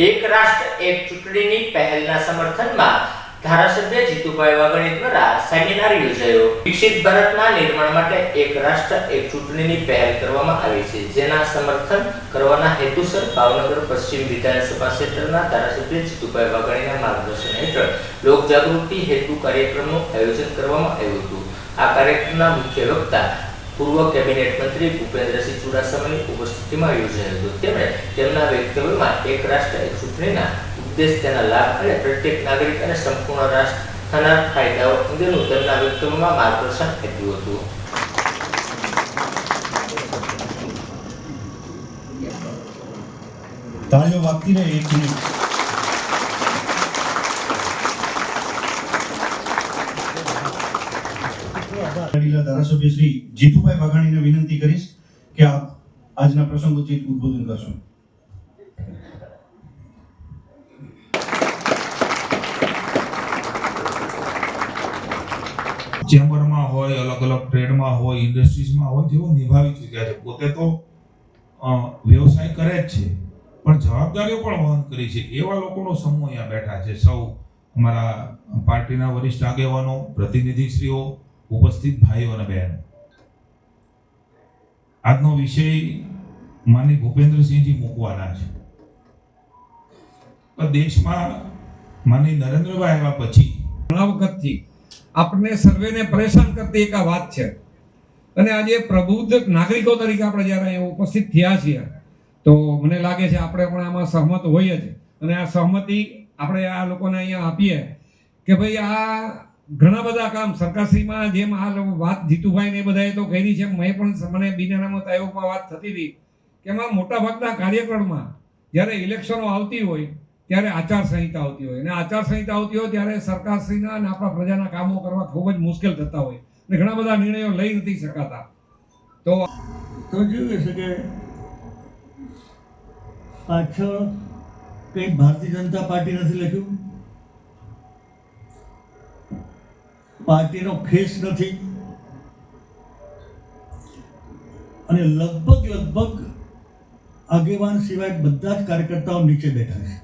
એક રાષ્ટ્ર, એક ચૂંટણીની પહેલના સમર્થનમાં ધારાસભ્ય જીતુભાઈ વાઘાણી દ્વારા સેમિનાર યોજાયો. વિકસિત ભારતના નિર્માણ માટે એક રાષ્ટ્ર, એક ચૂંટણીની પહેલ કરવામાં આવી છે, જેના સમર્થન કરવાના હેતુસર ભાવનગર પશ્ચિમ વિધાનસભા ક્ષેત્રના ધારાસભ્ય જીતુભાઈ વાઘાણીના માર્ગદર્શન હેઠળ લોક જાગૃતિ હેતુ કાર્યક્રમનું આયોજન કરવામાં આવ્યું હતું. આ કાર્યક્રમના મુખ્ય વક્તા પૂર્વ કેબિનેટ મંત્રી ભૂપેન્દ્રસિંહ ચુડાસમાની ઉપસ્થિતિમાં યોજાયો હતો. તેમણે તેમના વક્તવ્યમાં એક રાષ્ટ્ર એક ચૂંટણીના ઉદ્દેશ, તેના લાભ અને પ્રત્યેક નાગરિક અને સંપૂર્ણ રાષ્ટ્ર થનાર ફાયદાઓ અંગેનું તેમના વક્તવ્યમાં માર્ગદર્શન આપ્યું હતું. તાળીઓ વાગતી રહે એક મિનિટ. ધારાસભ્ય શ્રી જીતુભાઈ વિનંતી કરીશ કે આપ આજના પ્રસંગોચિત ઉદ્બોધન કરશો. ચેમ્બરમાં હોય, અલગ અલગ ટ્રેડમાં હોય, ઇન્ડસ્ટ્રીઝમાં હોય, જેઓ નિભાવી ચૂક્યા છે. પોતે તો વ્યવસાય કરે જ છે, પણ જવાબદારીઓ પણ વહન કરી છે. એવા લોકોનો સમૂહ અહીંયા બેઠા છે. સૌ અમારા પાર્ટીના વરિષ્ઠ આગેવાનો, પ્રતિનિધિશ્રીઓ ઉપસ્થિત ભાઈઓ અને બહેનો. આજનો વિષય માની ભૂપેન્દ્રસિંહજી મૂકવાના છે. દેશમાં માની નરેન્દ્રભાઈ આવ્યા પછી ઘણા વખતથી આપણને સર્વેને પરેશાન કરતી એક આ વાત છે. અને આજે પ્રબુદ્ધ નાગરિકો તરીકે આપણે જ્યારે અહીંયા ઉપસ્થિત થયા છીએ, તો મને લાગે છે આપણે પણ આમાં સહમત હોઈએ જ અને આ સહમતિ આપણે આ લોકોને અહીંયા આપીએ કે ભાઈ આ ઘણા બધા કામ સરકારશ્રીમાં જેમ આ વાત જીતુભાઈ ને બધાએ તો કરી છે, મેં પણ મને બિનાનામત આયોગમાં વાત થતી હતી કે એમાં મોટાભાગના કાર્યક્રમમાં જ્યારે ઇલેક્શનો આવતી હોય ત્યારે આચાર સંહિતા આવતી હોય અને આચારસંહિતા આવતી હોય ત્યારે સરકારશ્રીના અને આપણા પ્રજાના કામો કરવા ખૂબ જ મુશ્કેલ થતા હોય અને ઘણા બધા નિર્ણયો લઈ નથી શકાતા. તો તો જોયું હશે કે પાછળ કંઈ ભારતીય જનતા પાર્ટી નથી લખ્યું? પાર્ટીનો ખેસ નથી. અને લગભગ લગભગ આગેવાન સિવાય બધા જ કાર્યકર્તાઓ નીચે બેઠા છે.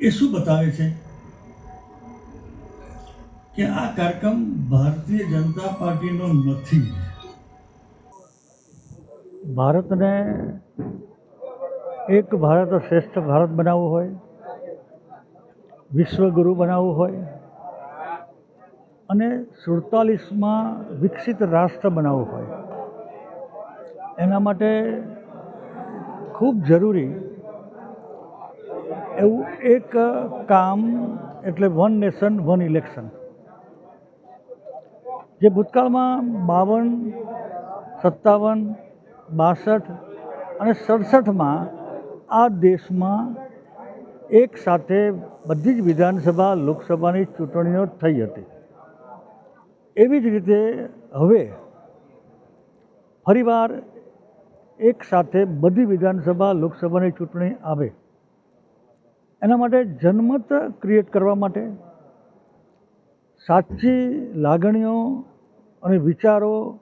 એ શું બતાવે છે? કે આ કાર્યક્રમ ભારતીય જનતા પાર્ટીનો નથી. ભારતને એક ભારત શ્રેષ્ઠ ભારત બનાવવું હોય, વિશ્વગુરુ બનાવવું હોય, અને સુડતાલીસમાં વિકસિત રાષ્ટ્ર બનાવવું હોય. એના માટે ખૂબ જરૂરી એવું એક કામ એટલે વન નેશન, વન ઇલેક્શન. જે ભૂતકાળમાં બાવન, સત્તાવન, બાસઠ અને સડસઠમાં આ દેશમાં એક સાથે બધી જ વિધાનસભા, લોકસભાની ચૂંટણીઓ થઈ હતી. એવી જ રીતે હવે ફરીવાર એક સાથે બધી વિધાનસભા, લોકસભાની ચૂંટણી આવે. એના માટે જનમત ક્રિએટ કરવા માટે સાચી લાગણીઓ અને વિચારો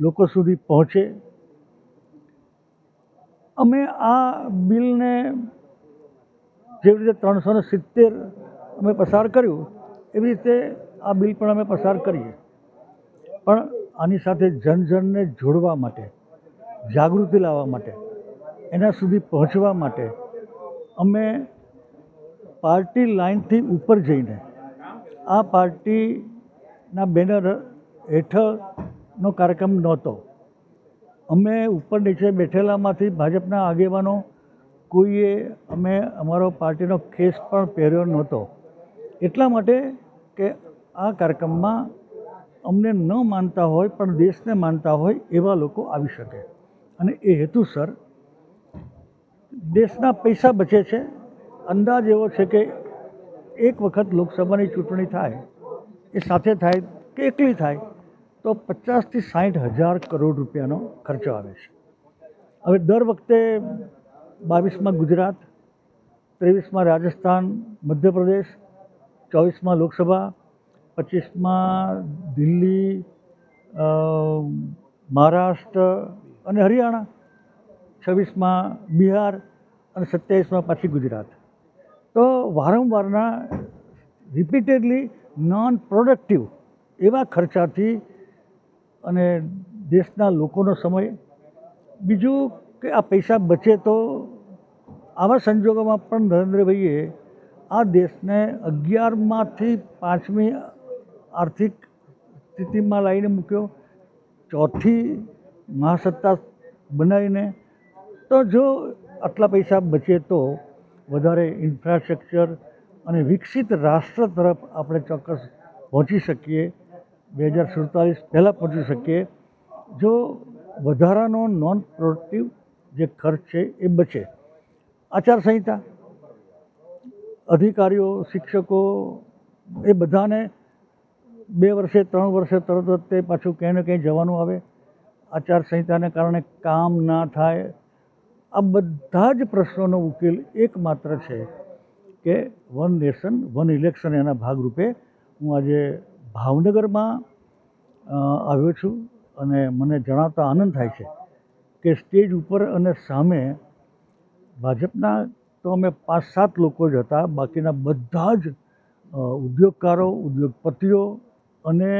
લોકો સુધી પહોંચે. અમે આ બિલને જેવી રીતે ત્રણસો ને સિત્તેર અમે પસાર કર્યું, એવી રીતે આ બિલ પણ અમે પસાર કરીએ. પણ આની સાથે જનજનને જોડવા માટે, જાગૃતિ લાવવા માટે, એના સુધી પહોંચવા માટે અમે પાર્ટી લાઇનથી ઉપર જઈને આ પાર્ટીના બેનર હેઠળનો કાર્યક્રમ નહોતો. અમે ઉપર નીચે બેઠેલામાંથી ભાજપના આગેવાનો કોઈએ અમે અમારો પાર્ટીનો ખેસ પણ પહેર્યો નહોતો. એટલા માટે કે આ કાર્યક્રમમાં અમને ન માનતા હોય પણ દેશને માનતા હોય એવા લોકો આવી શકે. અને એ હેતુસર દેશના પૈસા બચે છે. અંદાજ એવો છે કે એક વખત લોકસભાની ચૂંટણી થાય, એ સાથે થાય કે એકલી થાય તો પચાસથી સાઠ હજાર કરોડ રૂપિયાનો ખર્ચો આવે છે. હવે દર વખતે બાવીસમાં ગુજરાત, ત્રેવીસમાં રાજસ્થાન, મધ્યપ્રદેશ, ચોવીસમાં લોકસભા, પચીસમાં દિલ્હી મહારાષ્ટ્ર અને હરિયાણા, છવ્વીસમાં બિહાર અને સત્યાવીસમાં પાછી ગુજરાત. તો વારંવારના રિપીટેડલી નોન પ્રોડક્ટિવ એવા ખર્ચાથી અને દેશના લોકોનો સમય. બીજું કે આ પૈસા બચે તો આવા સંજોગોમાં પણ નરેન્દ્રભાઈએ આ દેશને અગિયારમાંથી પાંચમી આર્થિક સ્થિતિમાં લાવીને મૂક્યો. ચોથી મહાસત્તા બનાવીને. તો જો આટલા પૈસા બચે તો વધારે ઇન્ફ્રાસ્ટ્રક્ચર અને વિકસિત રાષ્ટ્ર તરફ આપણે ચોક્કસ પહોંચી શકીએ. બે હજાર સુડતાલીસ પહેલાં પહોંચી શકીએ. જો વધારાનો નોન પ્રોડક્ટિવ જે ખર્ચ છે એ બચે. આચારસંહિતા, અધિકારીઓ, શિક્ષકો એ બધાને બે વર્ષે, ત્રણ વર્ષે તરત જ તે પાછું ક્યાંય ને ક્યાંય જવાનું આવે. આચારસંહિતાને કારણે કામ ના થાય. આ બધા જ પ્રશ્નોનો ઉકેલ એકમાત્ર છે કે વન નેશન વન ઇલેક્શન એના ભાગરૂપે હું આજે ભાવનગરમાં આવ્યો છું અને મને જણાવતા આનંદ થાય છે કે સ્ટેજ ઉપર અને સામે ભાજપના તો અમે પાંચ સાત લોકો જ હતા, બાકીના બધા જ ઉદ્યોગકારો, ઉદ્યોગપતિઓ અને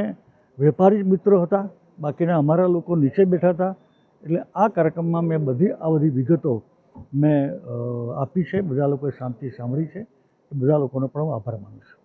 વેપારી મિત્રો હતા. બાકીના અમારા લોકો નીચે બેઠા હતા. એટલે આ કાર્યક્રમમાં મેં બધી આ બધી વિગતો મેં આપી છે. બધા લોકોએ શાંતિ સાંભળી છે. બધા લોકોનો પણ હું આભાર માનું છું.